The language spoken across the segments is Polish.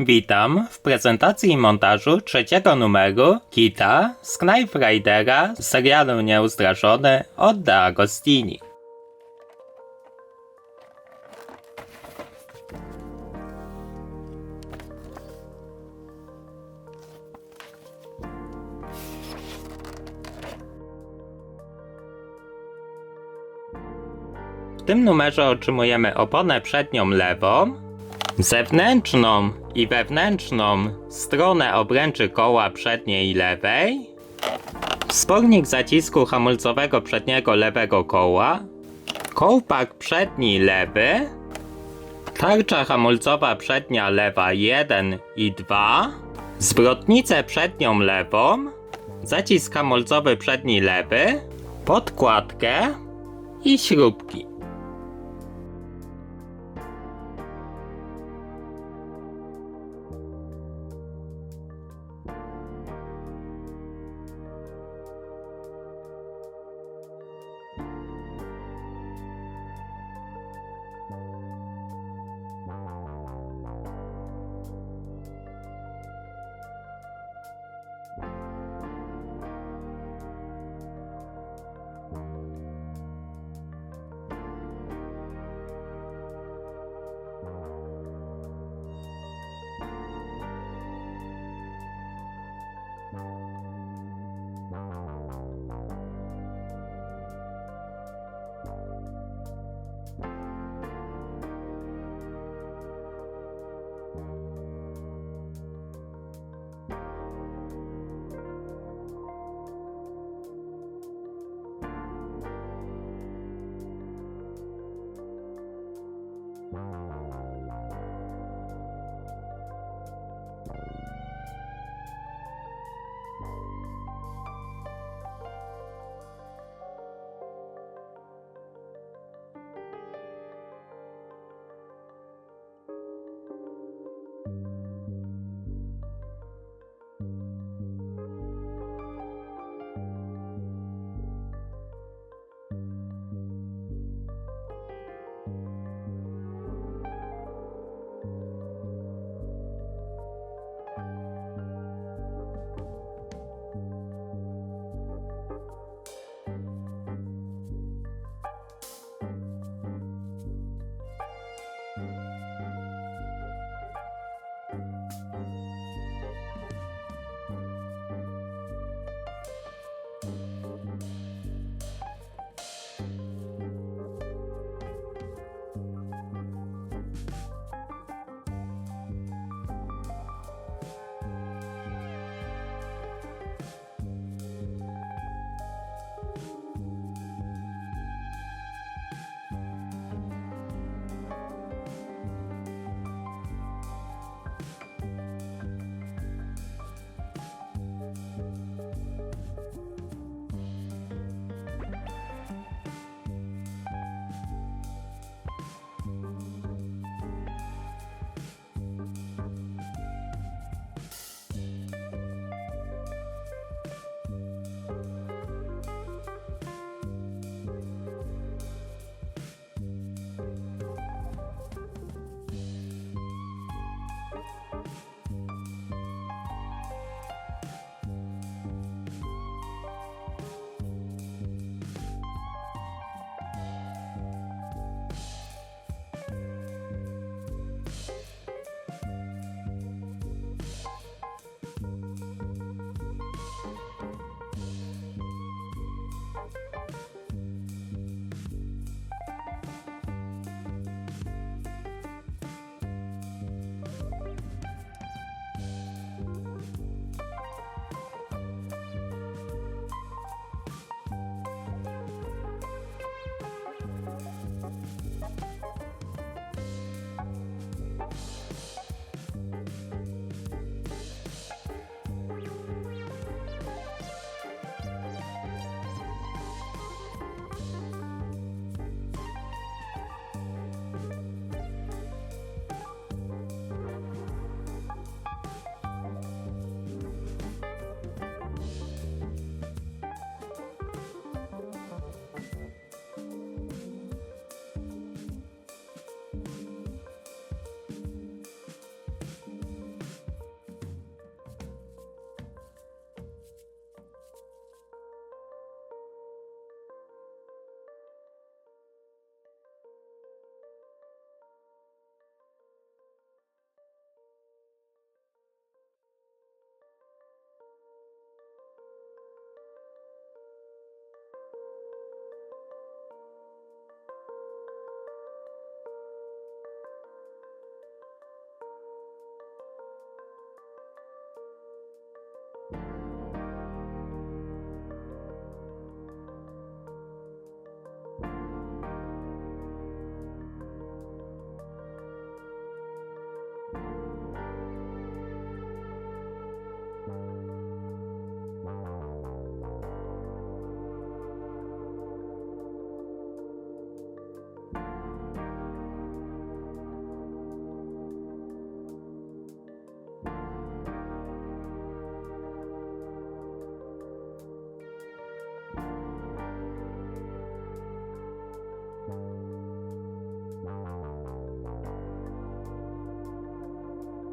Witam w prezentacji i montażu trzeciego numeru Kita z Knife Ridera z serialu Nieustraszony od De Agostini. W tym numerze otrzymujemy oponę przednią lewą, zewnętrzną i wewnętrzną stronę obręczy koła przedniej lewej, wspornik zacisku hamulcowego przedniego lewego koła, kołpak przedni lewy, tarcza hamulcowa przednia lewa 1 i 2, zwrotnicę przednią lewą, zacisk hamulcowy przedni lewy, podkładkę i śrubki.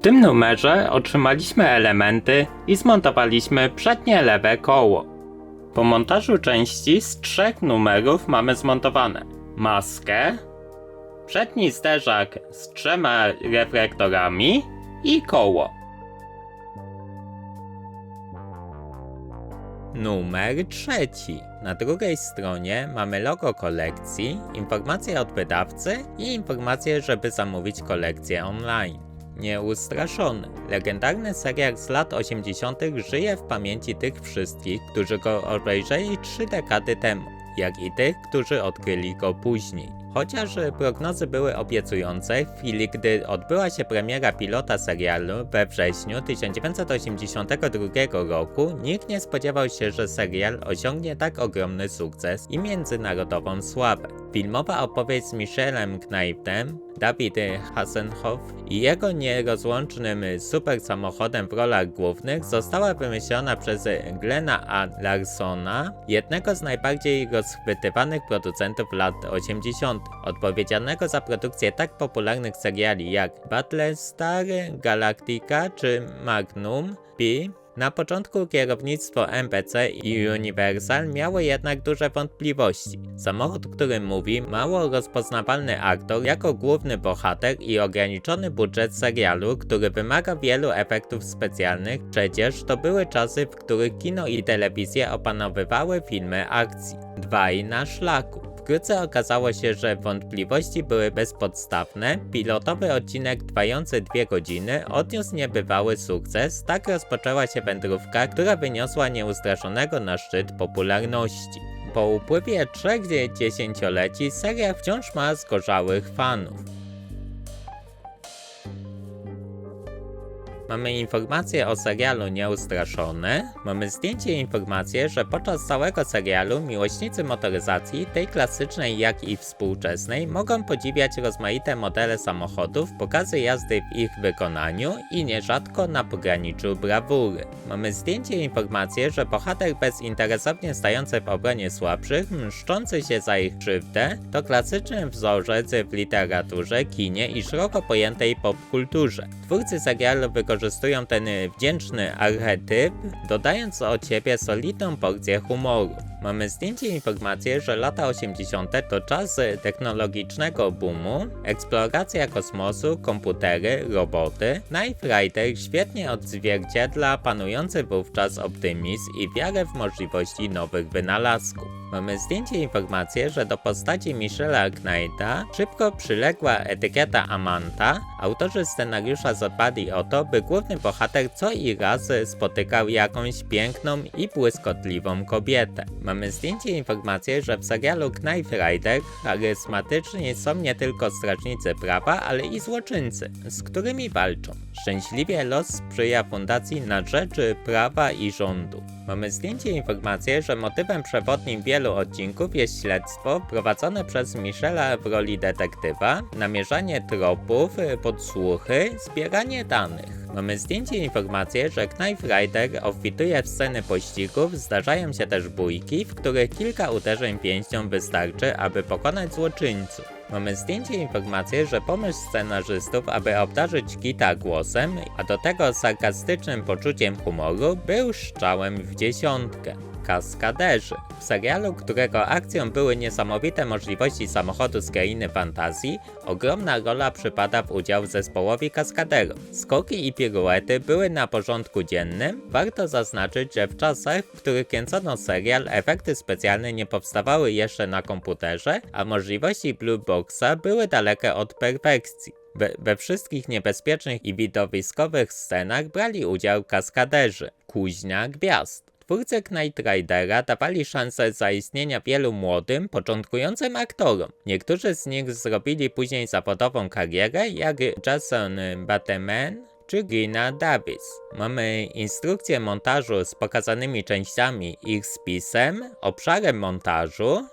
W tym numerze otrzymaliśmy elementy i zmontowaliśmy przednie lewe koło. Po montażu części z trzech numerów mamy zmontowane maskę, przedni zderzak z trzema reflektorami i koło. Numer trzeci. Na drugiej stronie mamy logo kolekcji, informacje od wydawcy i informacje, żeby zamówić kolekcję online. Nieustraszony. Legendarny serial z lat 80. żyje w pamięci tych wszystkich, którzy go obejrzeli trzy dekady temu, jak i tych, którzy odkryli go później. Chociaż prognozy były obiecujące, w chwili gdy odbyła się premiera pilota serialu we wrześniu 1982 roku, nikt nie spodziewał się, że serial osiągnie tak ogromny sukces i międzynarodową sławę. Filmowa opowieść z Michelem Knightem, David Hasselhoff i jego nierozłącznym super samochodem w rolach głównych została wymyślona przez Glena A. Larsona, jednego z najbardziej rozchwytywanych producentów lat 80., odpowiedzialnego za produkcję tak popularnych seriali jak Battlestar Galactica czy Magnum P. Na początku kierownictwo MPC i Universal miało jednak duże wątpliwości. Samochód, który mówi, mało rozpoznawalny aktor jako główny bohater i ograniczony budżet serialu, który wymaga wielu efektów specjalnych, przecież to były czasy, w których kino i telewizja opanowywały filmy akcji. Dwaj na szlaku. Wkrótce okazało się, że wątpliwości były bezpodstawne. Pilotowy odcinek trwający dwie godziny odniósł niebywały sukces. Tak rozpoczęła się wędrówka, która wyniosła nieustraszonego na szczyt popularności. Po upływie trzech dziesięcioleci seria wciąż ma zgorzałych fanów. Mamy informację o serialu Nieustraszone. Mamy zdjęcie i informację, że podczas całego serialu miłośnicy motoryzacji, tej klasycznej jak i współczesnej, mogą podziwiać rozmaite modele samochodów, pokazy jazdy w ich wykonaniu i nierzadko na pograniczu brawury. Mamy zdjęcie i informację, że bohater bezinteresownie stający w obronie słabszych, mszczący się za ich krzywdę, to klasyczny wzorzec w literaturze, kinie i szeroko pojętej popkulturze. Twórcy serialu wykorzystują wykorzystują ten wdzięczny archetyp, dodając od siebie solidną porcję humoru. Mamy zdjęcie informację, że lata 80. to czas technologicznego boomu, eksploracja kosmosu, komputery, roboty. Knight Rider świetnie odzwierciedla panujący wówczas optymizm i wiarę w możliwości nowych wynalazków. Mamy zdjęcie i informację, że do postaci Michela Knighta szybko przyległa etykieta Amanta. Autorzy scenariusza zadbali o to, by główny bohater co i raz spotykał jakąś piękną i błyskotliwą kobietę. Mamy zdjęcie i informację, że w serialu Knife Rider charyzmatyczni są nie tylko strażnicy prawa, ale i złoczyńcy, z którymi walczą. Szczęśliwie los sprzyja fundacji na rzeczy prawa i rządu. Mamy zdjęcie i informację, że motywem przewodnim wielu odcinków jest śledztwo prowadzone przez Michela w roli detektywa, namierzanie tropów, podsłuchy, zbieranie danych. Mamy zdjęcie i informację, że Knife Rider obfituje w sceny pościgów, zdarzają się też bójki, w których kilka uderzeń pięścią wystarczy, aby pokonać złoczyńców. Mamy zdjęcie i informację, że pomysł scenarzystów, aby obdarzyć Kita głosem, a do tego sarkastycznym poczuciem humoru, był strzałem w dziesiątkę. Kaskaderzy. W serialu, którego akcją były niesamowite możliwości samochodu z krainy fantazji, ogromna rola przypada w udział zespołowi kaskaderów. Skoki i piruety były na porządku dziennym. Warto zaznaczyć, że w czasach, w których kręcono serial, efekty specjalne nie powstawały jeszcze na komputerze, a możliwości Blue Boxa były dalekie od perfekcji. We, we, wszystkich niebezpiecznych i widowiskowych scenach brali udział kaskaderzy, kuźnia gwiazd. Twórcy Knight Ridera dawali szansę zaistnienia wielu młodym, początkującym aktorom. Niektórzy z nich zrobili później zawodową karierę, jak Jason Bateman czy Gina Davis. Mamy instrukcję montażu z pokazanymi częściami, ich spisem, obszarem montażu,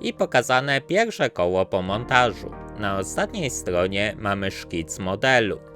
i pokazane pierwsze koło po montażu. Na ostatniej stronie mamy szkic modelu.